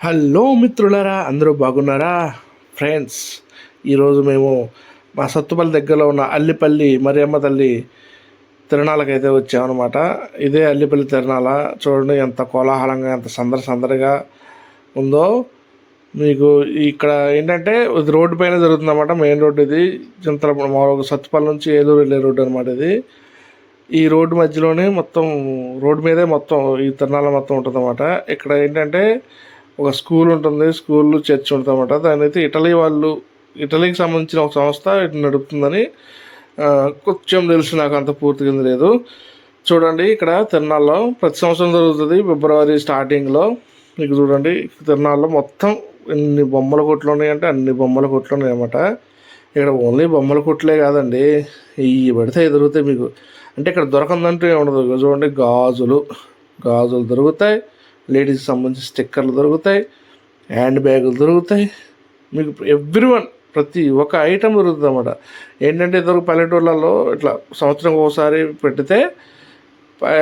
Hello మిత్రులారా అందరూ బాగున్నారా? ఫ్రెండ్స్ ఈరోజు మేము మా సత్తుపల్లి దగ్గరలో ఉన్న అల్లిపల్లి మరియమ్మ తల్లి తిరణాలకైతే వచ్చామన్నమాట. ఇదే అల్లిపల్లి తిరణాల చూడండి ఎంత కోలాహలంగా ఎంత సందడి సందడిగా ఉందో. మీకు ఇక్కడ ఏంటంటే ఇది రోడ్డు పైన జరుగుతుందన్నమాట మెయిన్ రోడ్డు ఇది. చింతల సత్తుపల్లి నుంచి ఏలూరు వెళ్ళే రోడ్డు అనమాట ఇది. ఈ రోడ్డు మధ్యలోనే మొత్తం రోడ్డు మీదే మొత్తం ఈ తిరణాల మొత్తం ఉంటుంది అనమాట ఇక్కడ ఏంటంటే ఒక స్కూల్ ఉంటుంది స్కూల్ చర్చ్ ఉంటుందన్నమాట దాని అయితే ఇటలీ వాళ్ళు ఇటలీకి సంబంధించిన ఒక సంస్థ ఇటు నడుపుతుందని కొంచెం తెలుసు నాకు అంత పూర్తిగా లేదు. చూడండి ఇక్కడ తిరునాళ్ళలో ప్రతి సంవత్సరం జరుగుతుంది ఫిబ్రవరి స్టార్టింగ్లో. మీకు చూడండి తిరునాళ్ళలో మొత్తం ఎన్ని బొమ్మల కొట్లు ఉన్నాయంటే అన్ని బొమ్మల కొట్లు ఉన్నాయి అన్నమాట. ఇక్కడ ఓన్లీ బొమ్మల కొట్లే కాదండి. ఇవి పడితే అవి దొరుకుతాయి మీకు అంటే ఇక్కడ దొరకందంటూ ఏమి ఉండదు. చూడండి గాజులు గాజులు దొరుకుతాయి. లేడీస్కి సంబంధించిన స్టిక్కర్లు దొరుకుతాయి హ్యాండ్ బ్యాగులు దొరుకుతాయి. మీకు ఎవ్రీ వన్ ప్రతి ఒక్క ఐటమ్ దొరుకుతుంది అన్నమాట ఏంటంటే ఇద్దరు పల్లెటూళ్ళలో ఇట్లా సంవత్సరం ఒకసారి పెడితే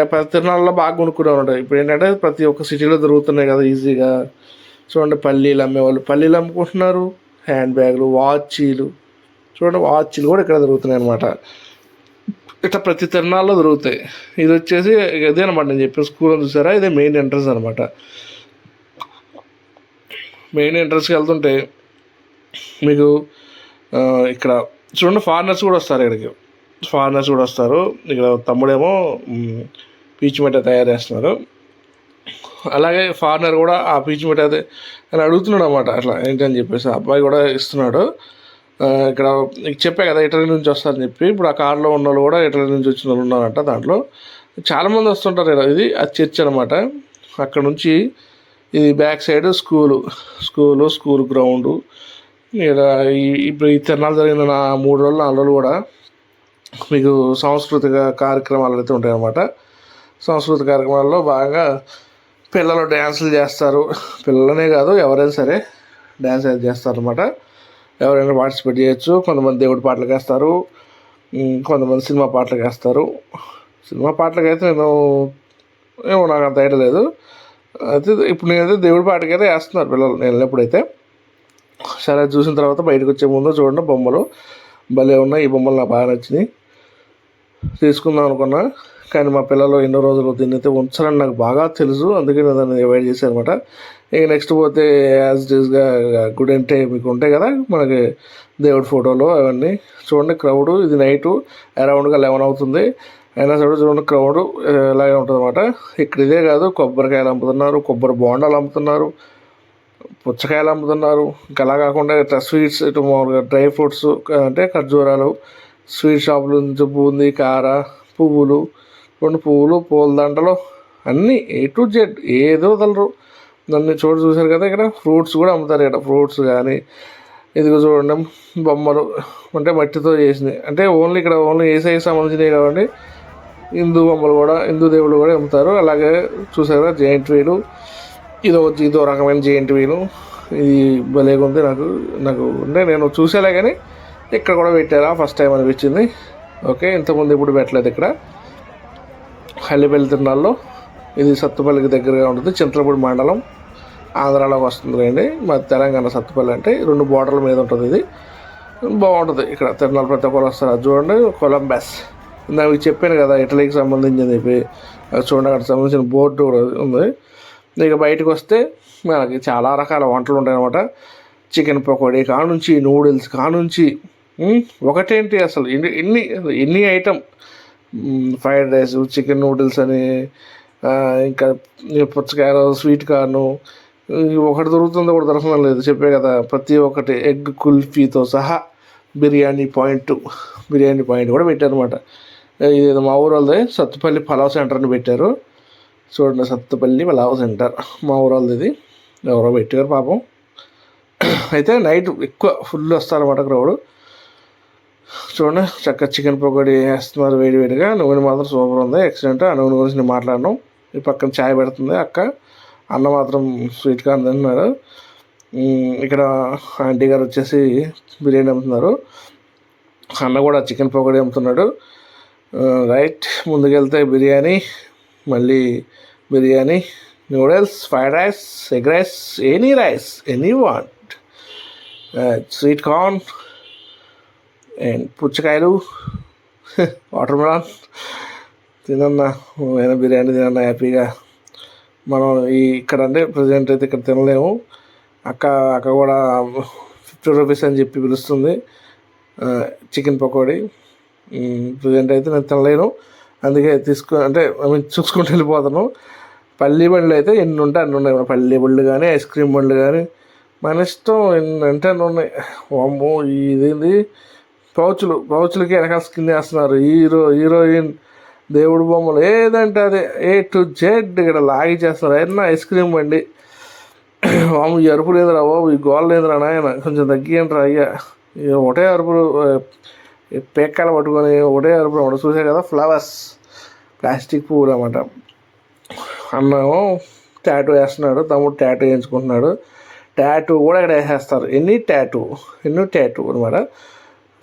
ప- తిరునాళ్ళలో బాగా కొనుక్కునే ఉంటాయి ఇప్పుడు ఏంటంటే ప్రతి ఒక్క సిటీలో దొరుకుతున్నాయి కదా ఈజీగా. చూడండి పల్లీలు అమ్మేవాళ్ళు. పల్లీలు అమ్ముకుంటున్నారు హ్యాండ్ బ్యాగులు వాచీలు. చూడండి వాచీలు కూడా ఇక్కడ దొరుకుతున్నాయి అనమాట ఇట్లా ప్రతి తిరణాల్లో దొరుకుతాయి. ఇది వచ్చేసి ఇదే అనమాట నేను చెప్పిన స్కూల్ చూసారా? ఇదే మెయిన్ ఎంట్రన్స్ అనమాట మెయిన్ ఎంట్రన్స్కి వెళ్తుంటే మీకు ఇక్కడ చూడండి ఫారినర్స్ కూడా వస్తారు ఇక్కడికి. ఫారినర్స్ కూడా వస్తారు. ఇక్కడ తమ్ముడేమో పీచ్ పీచు మిఠాయి తయారు చేస్తున్నారు. అలాగే ఫారినర్ కూడా ఆ పీచు మిఠాయి అదే అని అడుగుతున్నాడు అనమాట అట్లా ఏంటని చెప్పేసి అబ్బాయి కూడా ఇస్తున్నాడు. ఇక్కడ నీకు చెప్పా కదా ఇటలీ నుంచి వస్తారని చెప్పి. ఇప్పుడు ఆ కార్లో ఉన్న వాళ్ళు కూడా ఇటలీ నుంచి వచ్చిన వాళ్ళు ఉన్నారంట దాంట్లో. చాలామంది వస్తుంటారు ఇలా. ఇది అది చర్చ్ అనమాట అక్కడ నుంచి ఇది back side school school school ground. ఇక్కడ ఇప్పుడు ఈ తిరణాలు జరిగిన నా మూడు రోజులు నాలుగు రోజులు కూడా మీకు సాంస్కృతిక కార్యక్రమాలు అయితే ఉంటాయన్నమాట. సాంస్కృతిక కార్యక్రమాల్లో బాగా పిల్లలు డ్యాన్సులు చేస్తారు. పిల్లలనే కాదు ఎవరైనా సరే డ్యాన్స్ అయితే చేస్తారు అనమాట ఎవరైనా పార్టిసిపేట్ చేయొచ్చు. కొంతమంది దేవుడి పాటలు వేస్తారు కొంతమంది సినిమా పాటలు వేస్తారు సినిమా పాటలకైతే నేను ఏమో నాకు అంత ఐడియా లేదు. అయితే ఇప్పుడు నేనైతే దేవుడి పాటకైతే అయితే వేస్తున్నారు పిల్లలు. నేను వెళ్ళినప్పుడైతే సరే చూసిన తర్వాత బయటకు వచ్చే ముందు చూడండి బొమ్మలు. భలే ఉన్నాయి. ఈ బొమ్మలు నాకు బాగా నచ్చినాయి. తీసుకుందాం అనుకున్నా. కానీ మా పిల్లలు ఎన్నో రోజులు దీన్ని అయితే ఉంచాలని నాకు బాగా తెలుసు. అందుకే నేను దాన్ని అవాయిడ్ చేశాను అనమాట ఇక నెక్స్ట్ పోతే యాజ్ డీస్గా గుడ్ అంటే మీకు ఉంటాయి కదా మనకి దేవుడి ఫోటోలు అవన్నీ. చూడండి క్రౌడ్ ఇది నైటు అరౌండ్గా లెవెన్ అవుతుంది. అయినా సరే చూడండి క్రౌడ్ ఇలాగే ఉంటుంది అనమాట ఇక్కడ ఇదే కాదు కొబ్బరికాయలు అమ్ముతున్నారు కొబ్బరి బోండాలు అమ్ముతున్నారు పుచ్చకాయలు అమ్ముతున్నారు. ఇంకా అలా కాకుండా ఇట్లా స్వీట్స్ ఇటు మామూలుగా డ్రై ఫ్రూట్స్ అంటే ఖర్జూరాలు స్వీట్ షాపుల నుంచి బూందీ కార పువ్వులు రెండు పూలు పూలదండలు అన్నీ ఏ టు జెడ్ ఏదో వదలరు నన్ను చోటు చూశారు కదా ఇక్కడ. ఫ్రూట్స్ కూడా అమ్ముతారు ఇక్కడ. ఫ్రూట్స్ కానీ ఇదిగో చూడండి బొమ్మలు అంటే మట్టితో చేసినవి అంటే ఓన్లీ ఇక్కడ ఓన్లీ ఏసైకి సంబంధించినవి కాబట్టి హిందూ బొమ్మలు కూడా హిందూ దేవుళ్ళు కూడా అమ్ముతారు. అలాగే చూసారా జెయింట్ వీలు ఇదో ఇదో రకమైన జెయింట్ వీలు ఇది భలేగా ఉంది నాకు నాకు అంటే నేను చూసేలా కానీ ఇక్కడ కూడా పెట్టారా? ఫస్ట్ టైం అనిపించింది. ఓకే ఇంతకుముందు ఇప్పుడు పెట్టలేదు ఇక్కడ. హల్లిపల్లి తిరునాళ్ళలో ఇది సత్తుపల్లికి దగ్గరగా ఉంటుంది. చింతలపూడి మండలం ఆంధ్రాలోకి వస్తుంది అండి మా తెలంగాణ సత్తుపల్లి అంటే రెండు బోర్డర్ల మీద ఉంటుంది ఇది. బాగుంటుంది ఇక్కడ. తిరునాళ్ళు ప్రతి ఒక్కరు వస్తారు చూడండి కొలంబస్. ఇందాక చెప్పాను కదా ఇటలీకి సంబంధించింది చెప్పి. అది చూడండి అక్కడ సంబంధించిన బోర్డు కూడా ఉంది. ఇక బయటకు వస్తే మనకి చాలా రకాల వంటలు ఉంటాయన్నమాట. చికెన్ పకోడీ కానుంచి నూడిల్స్ కానుంచి. ఒకటేంటి అసలు? ఎన్ని ఎన్ని ఎన్ని item? Fried rice chicken noodles అని ఇంకా పుచ్చకాయలు స్వీట్ కార్ను ఒకటి దొరుకుతుందో కూడా దొరకడం లేదు. చెప్పే కదా ప్రతి ఒక్కటి ఎగ్ కుల్ఫీతో సహా బిర్యానీ పాయింట్ బిర్యానీ పాయింట్ కూడా పెట్టారనమాట ఇది మా ఊరు వాళ్ళది సత్తుపల్లి పలావ్ సెంటర్ అని పెట్టారు. చూడండి సత్తుపల్లి పలావ్ సెంటర్. మా ఊరు వాళ్ళది ఇది ఎవరో పెట్టారు పాపం. అయితే నైట్ ఎక్కువ ఫుల్ వస్తారన్నమాట క్రౌడ్. చూడండి చక్కగా చికెన్ పకోడీ వేస్తున్నారు వేడి వేడిగా. నూనె మాత్రం సూపర్ ఉంది ఎక్సలెంట్ ఆ నూనె గురించి నేను మాట్లాడను. ఈ పక్కన చాయ్ పెడుతుంది అక్క. అన్న మాత్రం స్వీట్ కార్న్ ఇక్కడ ఆంటీ గారు వచ్చేసి బిర్యానీ అమ్ముతున్నారు. అన్న కూడా చికెన్ పకోడీ అమ్ముతున్నాడు. రైట్ ముందుకెళ్తే బిర్యానీ మళ్ళీ biryani noodles fried rice egg rice any rice any want. Sweet corn and పుచ్చకాయలు? Water melon? తినన్నా ఏమైనా బిర్యానీ తినన్నా హ్యాపీగా. మనం ఈ ఇక్కడ అంటే ప్రజెంట్ అయితే ఇక్కడ తినలేము. అక్క అక్క కూడా ఫిఫ్టీ రూపీస్ అని చెప్పి పిలుస్తుంది. చికెన్ పకోడీ. ప్రజెంట్ అయితే నేను తినలేను. అందుకే తీసుకు అంటే మేము చూసుకుంటూ వెళ్ళిపోతాను. పల్లి బండ్లు అయితే ఎన్ని ఉంటే అన్ని ఉన్నాయి. పల్లి బండ్లు కానీ ఐస్ క్రీమ్ బండ్లు కానీ మన ఇష్టం ఎన్ని అంటే అన్ని ఉన్నాయి. అమ్మో ఇదేంది? పౌచులు పౌచులకి వెనకాల స్కిన్ వేస్తున్నారు. హీరో హీరోయిన్ దేవుడు బొమ్మలు ఏదంటే అదే ఏ టు జెడ్ ఇక్కడ లాగి చేస్తున్నారు. ఏదన్నా ఐస్ క్రీమ్ బండి. వాము ఈ అరుపు లేదురా బాబు? ఈ గోల్ లేదురా నాయన? కొంచెం తగ్గియండి అయ్యా. ఒకటే అరుపులు ఈ పట్టుకొని ఒకటే అరుపులు ఒకటి చూసే కదా ఫ్లవర్స్. ప్లాస్టిక్ పువ్వులు అనమాట అన్నాము ట్యాటూ వేస్తున్నాడు. తమ్ముడు ట్యాటూ వేయించుకుంటున్నాడు. ట్యాటూ కూడా ఇక్కడ వేసేస్తారు. ఎన్ని ట్యాటూ ఎన్నో ట్యాటూ అనమాట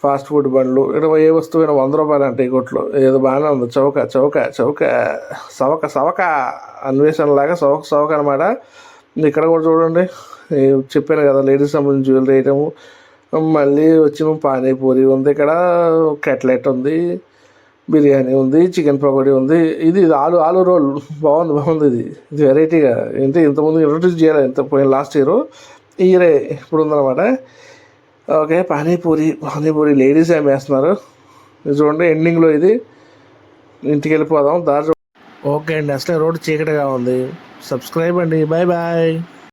ఫాస్ట్ ఫుడ్ బండ్లు ఇక్కడ ఏ వస్తువైనా వంద రూపాయలు అంటే ఈ ఏదో బాగానే ఉంది. చౌక చౌక చౌక. సవక సవక అన్వేషణలాగా సవక సవక అనమాట ఇక్కడ కూడా చూడండి. చెప్పాను కదా లేడీస్ సంబంధించి జ్యువెలరీ ఐటము మళ్ళీ వచ్చి పానీపూరి ఉంది ఇక్కడ. కట్లెట్ ఉంది. బిర్యానీ ఉంది. చికెన్ పకోడీ ఉంది. ఇది ఇది ఆలు ఆలు రోల్. బాగుంది బాగుంది ఇది. ఇది వెరైటీగా. ఏంటి ఇంతకుముందు ఇంట్రొడ్యూస్ చేయాలి ఇంత పోయిన లాస్ట్ ఇయర్ ఈ ఇయరే ఇప్పుడు ఉందన్నమాట ఓకే పానీపూరి పానీపూరి లేడీస్ ఏం వేస్తున్నారు? చూడండి ఎండింగ్లో ఇది. ఇంటికి వెళ్ళిపోదాం దారి ఓకే అండి అసలే రోడ్డు చీకటిగా ఉంది. సబ్స్క్రైబ్ అండి బాయ్ బాయ్